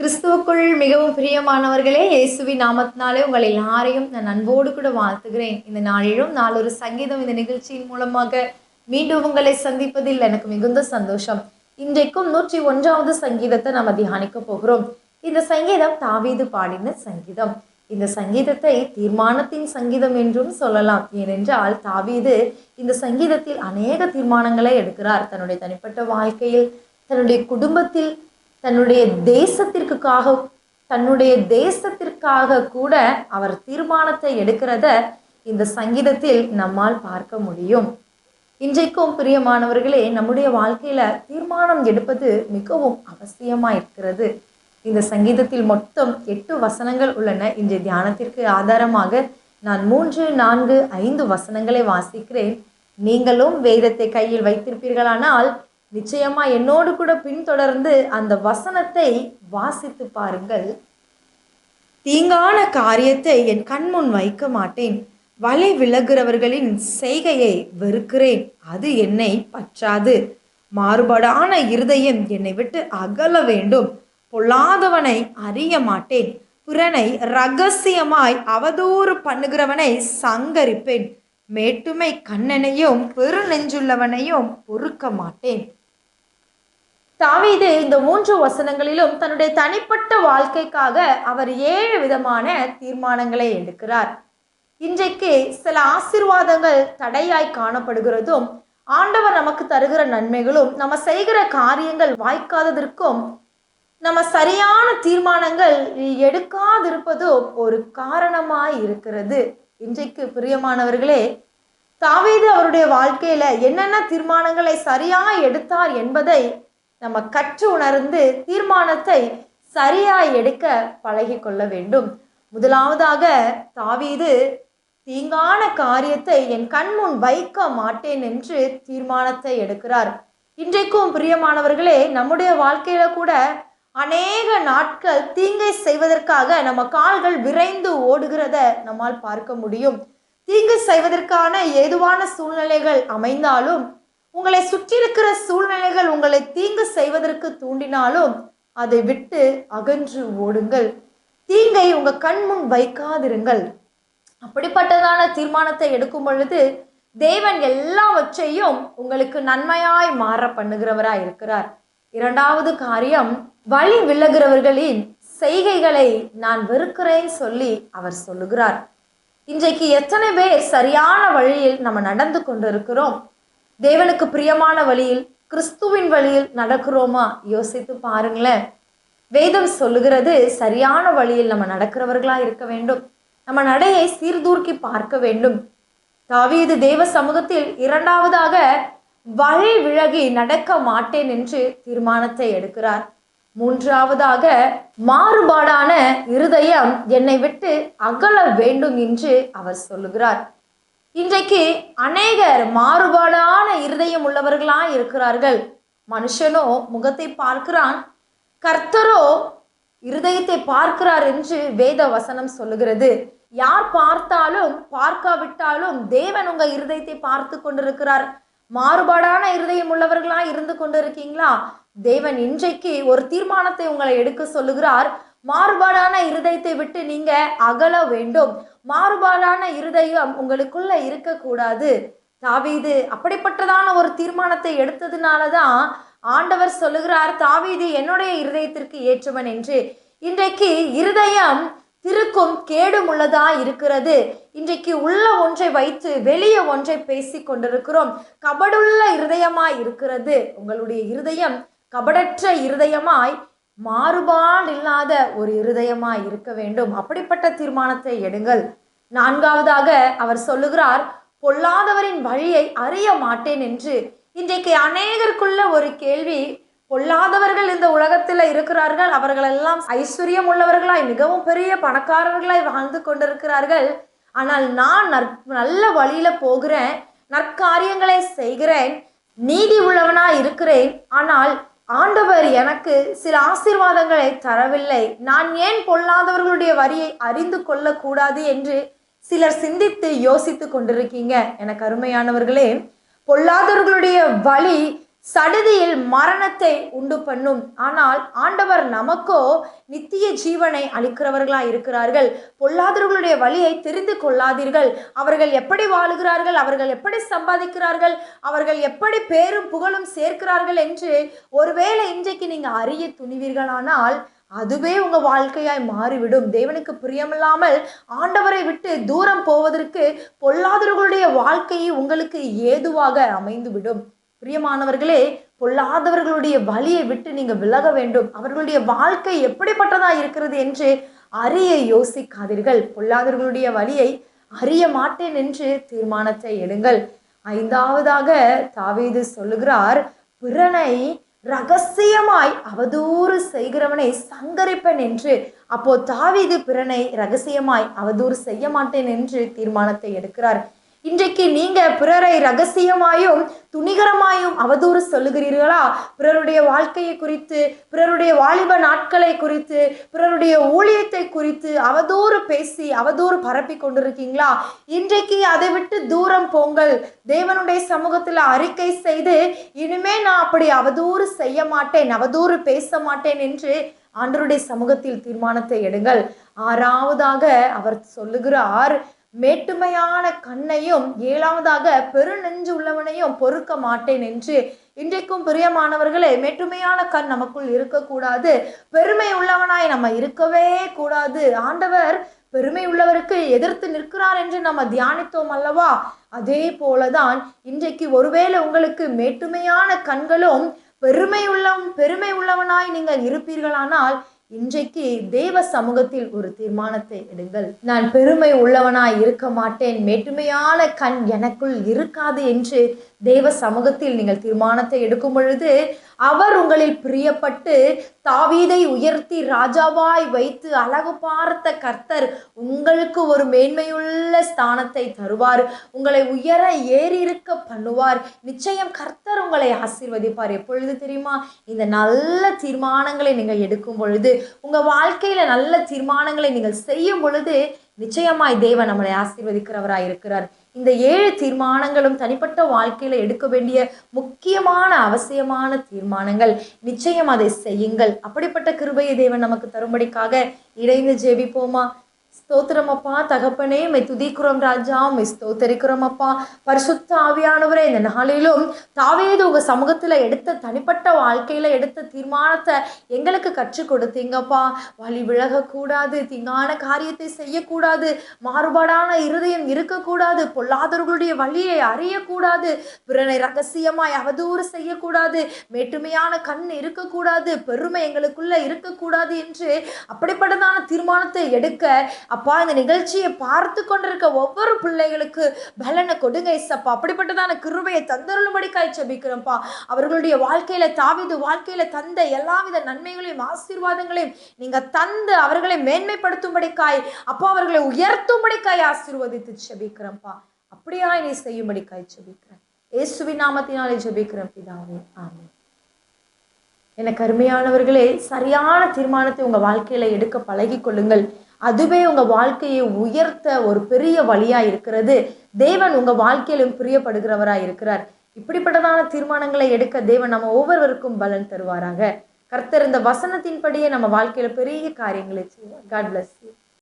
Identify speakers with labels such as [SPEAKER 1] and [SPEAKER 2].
[SPEAKER 1] கிறிஸ்துவுக்குள் மிகவும் பிரியமானவர்களே இயேசுவின் நாமத்தினாலே உங்கள் எல்லாரையும் நான் அன்போடு கூட வாழ்த்துகிறேன். இந்த நாளிலும் நாளொரு சங்கீதம் இந்த நிகழ்ச்சியின் மூலமாக மீண்டும் உங்களை சந்திப்பதில் எனக்கு மிகுந்த சந்தோஷம். இன்றைக்கும் நூற்றி ஒன்றாவது சங்கீதத்தை நம்ம தியானிக்க போகிறோம். இந்த சங்கீதம் தாவீது பாடின சங்கீதம். இந்த சங்கீதத்தை தீர்மானத்தின் சங்கீதம் என்றும் சொல்லலாம். ஏனென்றால் தாவீது இந்த சங்கீதத்தில் அநேக தீர்மானங்களை எடுக்கிறார். தன்னுடைய தனிப்பட்ட வாழ்க்கையில் தன்னுடைய குடும்பத்தில் தன்னுடைய தேசத்திற்காக தன்னுடைய தேசத்திற்காக கூட அவர் தீர்மானத்தை எடுக்கிறத இந்த சங்கீதத்தில் நம்மால் பார்க்க முடியும். இன்றைக்கும் பிரியமானவர்களே நம்முடைய வாழ்க்கையில தீர்மானம் எடுப்பது மிகவும் அவசியமா இருக்கிறது இந்த சங்கீதத்தில் மொத்தம் எட்டு வசனங்கள் உள்ளன. இன்றைய தியானத்திற்கு ஆதாரமாக நான் மூன்று நான்கு ஐந்து வசனங்களை வாசிக்கிறேன். நீங்களும் வேதத்தை கையில் வைத்திருப்பீர்களானால் நிச்சயமா என்னோடு கூட பின்தொடர்ந்து அந்த வசனத்தை வாசித்து பாருங்கள். தீங்கான காரியத்தை என் கண்முன் வைக்க மாட்டேன். வலை விலகுறவர்களின் செய்கையை வெறுக்கிறேன். அது என்னை பற்றாது. மாறுபாடான இருதயம் என்னை விட்டு அகல வேண்டும். பொல்லாதவனை அறிய மாட்டேன். புறனை ரகசியமாய் அவதூறு பண்ணுகிறவனை சங்கரிப்பேன். மேட்டுமை கண்ணனையும் பெருநெஞ்சுள்ளவனையும் பொறுக்க மாட்டேன். தாவீது இந்த மூன்று வசனங்களிலும் தன்னுடைய தனிப்பட்ட வாழ்க்கைக்காக அவர் ஏழு விதமான தீர்மானங்களை எடுக்கிறார். இன்றைக்கு சில ஆசிர்வாதங்கள் தடையாய் காணப்படுகிறதும் ஆண்டவர் நமக்கு தருகிற நன்மைகளும் நம்ம செய்கிற காரியங்கள் வாய்க்காததற்கும் நம்ம சரியான தீர்மானங்கள் எடுக்காதிருப்பதும் ஒரு காரணமாய் இருக்கிறது. இன்றைக்கு பிரியமானவர்களே தாவீது அவருடைய வாழ்க்கையில என்னென்ன தீர்மானங்களை சரியா எடுத்தார் என்பதை நம்ம கற்று உணர்ந்து தீர்மானத்தை சரியாய் எடுக்க பழகி கொள்ள வேண்டும். முதலாவதாக தாவீது தீங்கான காரியத்தை என் கண்முன் வைக்க மாட்டேன் என்று தீர்மானத்தை எடுக்கிறார். இன்றைக்கும் பிரியமானவர்களே நம்முடைய வாழ்க்கையில கூட அநேக நாட்கள் தீங்கை செய்வதற்காக நம்ம கால்கள் விரைந்து ஓடுகிறத நம்மால் பார்க்க முடியும். தீங்கு செய்வதற்கான ஏதுவான சூழ்நிலைகள் அமைந்தாலும் உங்களை சுற்றி இருக்கிற சூழ்நிலைகள் உங்களை தீங்கு செய்வதற்கு தூண்டினாலும் அதை விட்டு அகன்று ஓடுங்கள். தீங்கை உங்க கண்முன் வைக்காதிருங்கள். அப்படிப்பட்டதான தீர்மானத்தை எடுக்கும் பொழுது தேவன் எல்லாவற்றையும் உங்களுக்கு நன்மையாய் மாற பண்ணுகிறவராய் இருக்கிறார். இரண்டாவது காரியம் வழி விலகிறவர்களின் செய்கைகளை நான் வெறுக்கிறேன் சொல்லி அவர் சொல்லுகிறார். இன்றைக்கு எத்தனை பேர் சரியான வழியில் நம்ம நடந்து கொண்டிருக்கிறோம்? தேவனுக்கு பிரியமான வழியில் கிறிஸ்துவின் வழியில் நடக்கிறோமா? யோசித்து பாருங்களேன். வேதம் சொல்லுகிறது சரியான வழியில் நம்ம நடக்கிறவர்களா இருக்க வேண்டும். நம்ம நடையை சீர்தூக்கி பார்க்க வேண்டும். தாவீது தேவ சமூகத்தில் இரண்டாவதாக வழி விலகி நடக்க மாட்டேன் என்று தீர்மானத்தை எடுக்கிறார். மூன்றாவதாக மாறுபாடான இருதயம் என்னை விட்டு அகல வேண்டும் என்று அவர் சொல்லுகிறார். இன்றைக்கு அநேகர் மாறுபாடான இருதயம் உள்ளவர்களா இருக்கிறார்கள். மனுஷனோ முகத்தை பார்க்கிறான் கர்த்தரோ இருதயத்தை பார்க்கிறார் என்று வேத வசனம் சொல்லுகிறது. யார் பார்த்தாலும் பார்க்காவிட்டாலும் தேவன் உங்க இருதயத்தை பார்த்து கொண்டிருக்கிறார். மாறுபாடான இருதயம் உள்ளவர்களா இருந்து கொண்டிருக்கீங்களா? தேவன் இன்றைக்கு ஒரு தீர்மானத்தை உங்களை எடுக்க சொல்லுகிறார். மாறுபாடான இருதயத்தை விட்டு நீங்க அகல வேண்டும். மாறுபாடான இருதயம் உங்களுக்குள்ள இருக்கக்கூடாது. தாவீது அப்படிப்பட்டதான ஒரு தீர்மானத்தை எடுத்ததுனாலதான் ஆண்டவர் சொல்லுகிறார் தாவீது என்னுடைய இருதயத்திற்கு ஏற்றவன் என்று. இன்றைக்கு இருதயம் திருக்கும் கேடும் உள்ளதா இருக்கிறது. இன்றைக்கு உள்ள ஒன்றை வைத்து வெளியே ஒன்றை பேசி கொண்டிருக்கிறோம். கபடுள்ள இருதயமாய் இருக்கிறது. உங்களுடைய இருதயம் கபடற்ற இருதயமாய் மாறுபாடு இல்லாத ஒரு இருதயமாய் இருக்க வேண்டும். அப்படிப்பட்ட தீர்மானத்தை எடுங்கள். நான்காவதாக அவர் சொல்லுகிறார் பொல்லாதவரின் வழியை அறிய மாட்டேன் என்று. இன்றைக்கு அநேகருக்குள்ள ஒரு கேள்வி பொல்லாதவர்கள் இந்த உலகத்தில் இருக்கிறார்கள் அவர்கள் எல்லாம் ஐஸ்வர்யம் உள்ளவர்களாய் மிகவும் பெரிய பணக்காரர்களாய் வாழ்ந்து கொண்டிருக்கிறார்கள். ஆனால் நான் நல்ல வழியில போகிறேன் நற்காரியங்களை செய்கிறேன் நீதி உள்ளவனாய் இருக்கிறேன். ஆனால் ஆண்டவர் எனக்கு சில ஆசீர்வாதங்களை தரவில்லை. நான் ஏன் பொல்லாதவர்களுடைய வரியை அறிந்து கொள்ளக்கூடாது என்று சிலர் சிந்தித்து யோசித்து கொண்டிருக்கீங்க. எனக்கு அருமையானவர்களே பொல்லாதவர்களுடைய வழி சடுதியில் மரணத்தை உண்டு பண்ணும். ஆனால் ஆண்டவர் நமக்கோ நித்திய ஜீவனை அளிக்கிறவர்களாய் இருக்கிறார்கள். பொல்லாதவர்களுடைய வழியை தெரிந்து கொள்ளாதீர்கள். அவர்கள் எப்படி வாழுகிறார்கள்? அவர்கள் எப்படி சம்பாதிக்கிறார்கள்? அவர்கள் எப்படி பேரும் புகழும் சேர்க்கிறார்கள் என்று ஒருவேளை இன்றைக்கு நீங்கள் அறிய துணிவீர்களானால் அதுவே உங்க வாழ்க்கையாய் மாறிவிடும். தேவனுக்கு பிரியமில்லாமல் ஆண்டவரை விட்டு தூரம் போவதற்கு பொல்லாதவர்களுடைய வாழ்க்கையை உங்களுக்கு ஏதுவாக அமைந்துவிடும். பிரியமானவர்களே பொல்லாதவர்களுடைய வழியை விட்டு நீங்க விலக வேண்டும். அவர்களுடைய வாழ்க்கை எப்படிப்பட்டதா இருக்கிறது என்று அறிய யோசிக்காதீர்கள். பொல்லாதவர்களுடைய வழியை அறிய மாட்டேன் என்று தீர்மானத்தை எடுங்கள். ஐந்தாவதாக தாவீது சொல்லுகிறார் பிறனை ரகசியமாய் அவதூறு செய்கிறவனை சங்கரிப்பேன் என்று. அப்போ தாவீது பிறனை ரகசியமாய் அவதூறு செய்ய மாட்டேன் என்று தீர்மானத்தை எடுக்கிறார். இன்றைக்கு நீங்க பிறரை ரகசியமாயும் துணிகரமாயும் அவதூறு சொல்லுகிறீர்களா? பிறருடைய வாழ்க்கையை குறித்து பிறருடைய வாலிப நாட்களை குறித்து பிறருடைய ஊழியத்தை குறித்து அவதூறு பேசி அவதூறு பரப்பி கொண்டிருக்கீங்களா? இன்றைக்கு அதை விட்டு தூரம் போங்கள். தேவனுடைய சமூகத்தில் அறிக்கை செய்து இனிமே நான் அப்படி அவதூறு செய்ய மாட்டேன் அவதூறு பேச மாட்டேன் என்று ஆண்டருடைய சமூகத்தில் தீர்மானத்தை எடுங்கள். ஆறாவதாக அவர் சொல்லுகிறார் மேட்டுமையான கண்ணையும் ஏழாவதாக பெருநெஞ்சு உள்ளவனையும் பொறுக்க மாட்டேன் என்று இன்றைக்கும் பிரியமானவர்களே மேட்டுமையான கண் நமக்குள் இருக்கக்கூடாது. பெருமை உள்ளவனாய் நம்ம இருக்கவே கூடாது. ஆண்டவர் பெருமை உள்ளவருக்கு எதிர்த்து நிற்கிறார் என்று நம்ம தியானித்தோம் அல்லவா? அதே போலதான் இன்றைக்கு ஒருவேளை உங்களுக்கு மேட்டுமையான கண்களும் பெருமை உள்ள பெருமை உள்ளவனாய் நீங்கள் இருப்பீர்களானால் இன்றைக்கு தேவ சமூகத்தில் ஒரு தீர்மானத்தை எடுங்கள். நான் பெருமை உள்ளவனாய் இருக்க மாட்டேன். மேட்டுமையான கண் எனக்குள் இருக்காது என்று தேவ சமூகத்தில் நீங்கள் தீர்மானத்தை எடுக்கும் பொழுது அவர் உங்களில் பிரியப்பட்டு தாவீதை உயர்த்தி ராஜாவாய் வைத்து அழகு பார்த்த கர்த்தர் உங்களுக்கு ஒரு மேன்மையுள்ள ஸ்தானத்தை தருவார். உங்களை உயர ஏறி இருக்க பண்ணுவார். நிச்சயம் கர்த்தர் உங்களை ஆசீர்வதிப்பார். எப்பொழுது தெரியுமா? இந்த நல்ல தீர்மானங்களை நீங்கள் எடுக்கும் பொழுது உங்கள் வாழ்க்கையில் நல்ல தீர்மானங்களை நீங்கள் செய்யும் பொழுது நிச்சயமாய் தேவன் நம்மளை ஆசீர்வதிக்கிறவராக இருக்கிறார் இந்த ஏழு தீர்மானங்களும் தனிப்பட்ட வாழ்க்கையில எடுக்க வேண்டிய முக்கியமான அவசியமான தீர்மானங்கள். நிச்சயம் அதை செய்யுங்கள். அப்படிப்பட்ட கிருபையை தேவன் நமக்கு தரும்படிக்காக இணைந்து ஜெபிப்போமா? ஸ்தோத்திரமப்பா தகப்பனே மை துதிக்கிறோம் ராஜா மை ஸ்தோத்தரிக்கிறோம் அப்பா. பரிசுத்த ஆவியானவரே இந்த நாளிலும் தாவேது உங்க சமூகத்துல எடுத்த தனிப்பட்ட வாழ்க்கையில எடுத்த தீர்மானத்தை எங்களுக்கு கற்றுக் கொடுத்தீங்கப்பா. வழி விலகக்கூடாது தீங்கான காரியத்தை செய்யக்கூடாது மாறுபாடான இருதயம் இருக்கக்கூடாது பொல்லாதவர்களுடைய வழியை அறியக்கூடாது பிறனை ரகசியமாய் அவதூறு செய்யக்கூடாது மேட்டுமையான கண் இருக்கக்கூடாது பெருமை எங்களுக்குள்ள இருக்கக்கூடாது என்று அப்படிப்பட்டதான தீர்மானத்தை எடுக்க அப்பா இந்த நிகழ்ச்சியை பார்த்து கொண்டிருக்க ஒவ்வொரு பிள்ளைகளுக்கு பலனை கொடுங்க இசப்பா அப்படிப்பட்டதான கிருபையை தந்தருளும்படிக்காய் செபிக்கிறோம்ப்பா. அவர்களுடைய வாழ்க்கையில தாவிது வாழ்க்கையில தந்த எல்லாவித நன்மைகளையும் ஆசீர்வாதங்களையும் நீங்க தந்து அவர்களை மேன்மைப்படுத்தும்படிக்காய் அப்பா அவர்களை உயர்த்தும்படிக்காய் ஆசீர்வதித்து செபிக்கிறோம்ப்பா. அப்படியா நீ செய்யும்படிக்காய் செபிக்கிறேன். இயேசுவின் நாமத்தினாலே ஜெபிக்கிறேன் பிதாவே. ஆமென். எனக்கு அருமையானவர்களே சரியான தீர்மானத்தை உங்கள் வாழ்க்கையில் எடுக்க பழகிக்கொள்ளுங்கள் அதுவே உங்கள் வாழ்க்கையை உயர்த்த ஒரு பெரிய வழியாக இருக்கிறது. தேவன் உங்கள் வாழ்க்கையிலும் பிரியப்படுகிறவராக இருக்கிறார். இப்படிப்பட்டதான தீர்மானங்களை எடுக்க தேவன் நம்ம ஒவ்வொருவருக்கும் பலன் தருவாராக. கர்த்தர் இந்த வசனத்தின்படியே நம்ம வாழ்க்கையில் பெரிய காரியங்களை செய்வார். God bless you